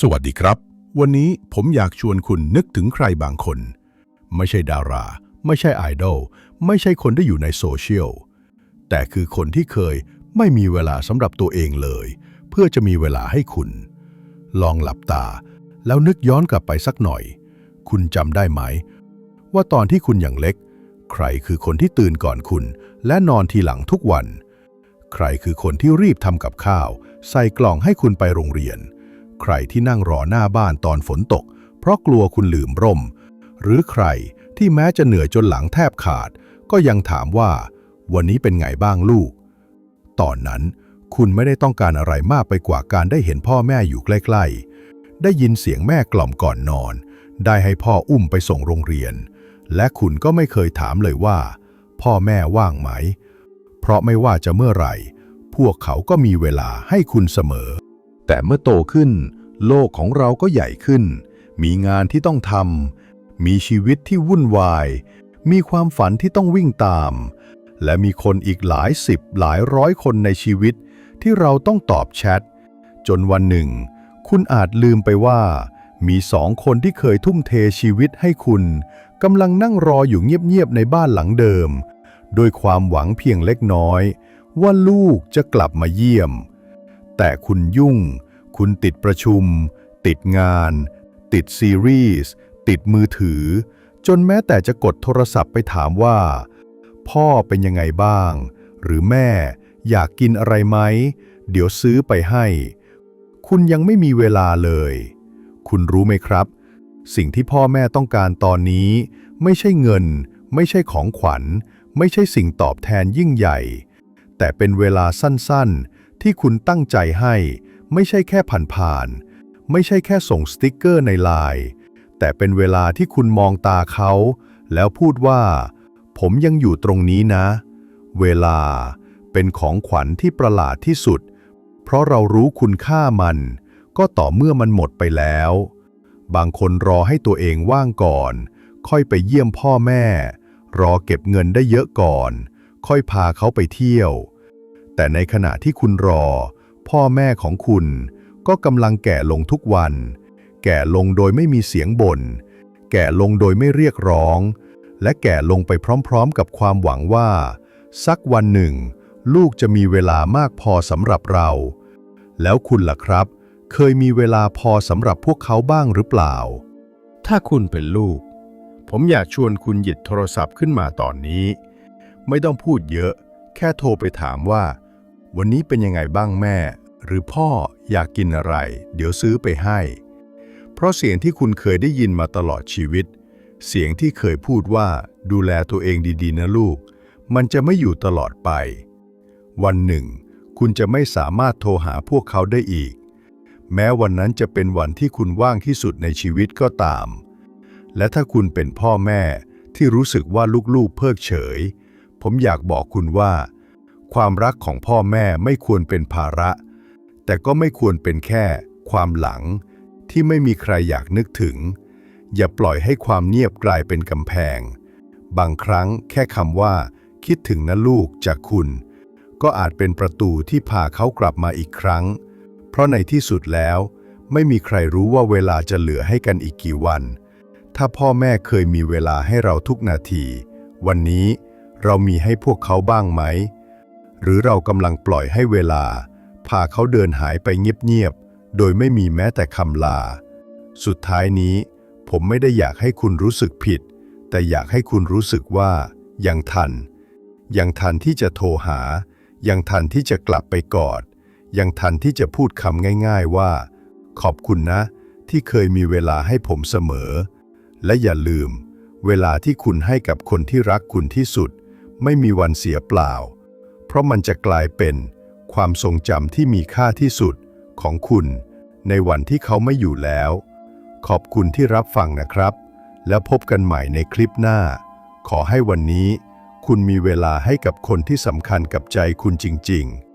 สวัสดีครับ วันนี้ผมอยากชวนคุณนึกถึงใครบางคน ไม่ใช่ดารา ไม่ใช่ไอดอลไม่ใช่คนที่อยู่ในโซเชียล แต่คือคนที่เคยไม่มีเวลาสำหรับตัวเองเลย เพื่อจะมีเวลาให้คุณ ลองหลับตา แล้วนึกย้อนกลับไปสักหน่อย คุณจำได้ไหม ว่าตอนที่คุณยังเล็ก ใครคือคนที่ตื่นก่อนคุณ และนอนทีหลังทุกวัน ใครคือคนที่รีบทำกับข้าว ใส่กล่องให้คุณไปโรงเรียน ใครที่นั่งรอหน้าบ้านตอนฝนตก เพราะกลัวคุณลืมร่ม หรือใครที่แม้จะเหนื่อยจนหลังแทบขาด ก็ยังถามว่า วันนี้เป็นไงบ้างลูก ตอนนั้นคุณไม่ได้ต้องการอะไรมากไปกว่าการได้เห็นพ่อแม่อยู่ใกล้ ๆ ได้ยินเสียงแม่กล่อมก่อนนอน ได้ให้พ่ออุ้มไปส่งโรงเรียน และคุณก็ไม่เคยถามเลยว่า พ่อแม่ว่างไหม เพราะไม่ว่าจะเมื่อไหร่ พวกเขาก็มีเวลาให้คุณเสมอ แต่เมื่อโตขึ้น โลกของเราก็ใหญ่ขึ้น มีงานที่ต้องทำ มีชีวิตที่วุ่นวาย มีความฝันที่ต้องวิ่งตาม และมีคนอีกหลายสิบหลายร้อยคนในชีวิต ที่เราต้องตอบแชท จนวันหนึ่ง คุณอาจลืมไปว่า มีสองคนที่เคยทุ่มเทชีวิตให้คุณกำลังนั่งรออยู่เงียบๆในบ้านหลังเดิม โดยความหวังเพียงเล็กน้อย ว่าลูกจะกลับมาเยี่ยม แต่คุณยุ่ง คุณติดประชุม ติดงาน ติดซีรีส์ ติดมือถือ จนแม้แต่จะกดโทรศัพท์ไปถามว่า พ่อเป็นยังไงบ้าง หรือแม่อยากกินอะไรไหม เดี๋ยวซื้อไปให้ คุณยังไม่มีเวลาเลย คุณรู้ไหมครับ สิ่งที่พ่อแม่ต้องการตอนนี้ ไม่ใช่เงิน ไม่ใช่ของขวัญ ไม่ใช่สิ่งตอบแทนยิ่งใหญ่ แต่เป็นเวลาสั้นๆ ที่คุณตั้งใจให้ ไม่ใช่แค่ผ่านๆไม่ใช่แค่ส่งสติกเกอร์ในไลน์แต่เป็นเวลาที่คุณมองตาเขา แล้วพูดว่า ผมยังอยู่ตรงนี้นะ เวลาเป็นของขวัญที่ประหลาดที่สุด เพราะเรารู้คุณค่ามัน ก็ต่อเมื่อมันหมดไปแล้ว บางคนรอให้ตัวเองว่างก่อน ค่อยไปเยี่ยมพ่อแม่ รอเก็บเงินได้เยอะก่อน ค่อยพาเขาไปเที่ยว แต่ในขณะที่คุณรอ พ่อแม่ของคุณ ก็กำลังแก่ลงทุกวัน แก่ลงโดยไม่มีเสียงบน่น แก่ลงโดยไม่เรียกร้อง และแก่ลงไปพร้อมๆ กับความหวังว่า สักวันหนึ่ง ลูกจะมีเวลามากพอสำหรับเรา แล้วคุณล่ะครับ เคยมีเวลาพอสำหรับพวกเขาบ้างหรือเปล่า ถ้าคุณเป็นลูก ผมอยากชวนคุณหยิบโทรศัพท์ขึ้นมาตอนนี้ ไม่ต้องพูดเยอะ แค่โทรไปถามว่า วันนี้เป็นยังไงบ้างแม่ หรือพ่ออยากกินอะไร เดี๋ยวซื้อไปให้ เพราะเสียงที่คุณเคยได้ยินมาตลอดชีวิต เสียงที่เคยพูดว่าดูแลตัวเองดีๆ นะลูก มันจะไม่อยู่ตลอดไป วันหนึ่ง คุณจะไม่สามารถโทรหาพวกเขาได้อีก แม้วันนั้นจะเป็นวันที่คุณว่างที่สุดในชีวิตก็ตาม และถ้าคุณเป็นพ่อแม่ที่รู้สึกว่าลูกๆเพิกเฉย ผมอยากบอกคุณว่า ความรักของพ่อแม่ไม่ควรเป็นภาระ แต่ก็ไม่ควรเป็นแค่ความหลัง ที่ไม่มีใครอยากนึกถึง อย่าปล่อยให้ความเงียบกลายเป็นกำแพง บางครั้งแค่คำว่า คิดถึงนะลูกจากคุณ ก็อาจเป็นประตูที่พาเขากลับมาอีกครั้ง เพราะในที่สุดแล้ว ไม่มีใครรู้ว่าเวลาจะเหลือให้กันอีกกี่วัน ถ้าพ่อแม่เคยมีเวลาให้เราทุกนาที วันนี้เรามีให้พวกเขาบ้างไหม หรือเรากำลังปล่อยให้เวลา พาเขาเดินหายไปเงียบๆ โดยไม่มีแม้แต่คำลา สุดท้ายนี้ ผมไม่ได้อยากให้คุณรู้สึกผิด แต่อยากให้คุณรู้สึกว่า ยังทัน ยังทันที่จะโทรหา ยังทันที่จะกลับไปกอด ยังทันที่จะพูดคำง่าย ๆว่า ขอบคุณนะ ที่เคยมีเวลาให้ผมเสมอ และอย่าลืม เวลาที่คุณให้กับคนที่รักคุณที่สุด ไม่มีวันเสียเปล่า เพราะมันจะกลายเป็นความทรงจำที่มีค่าที่สุดของคุณ ในวันที่เขาไม่อยู่แล้ว ขอบคุณที่รับฟังนะครับ แล้วพบกันใหม่ในคลิปหน้า ขอให้วันนี้ คุณมีเวลาให้กับคนที่สำคัญกับใจคุณจริง ๆ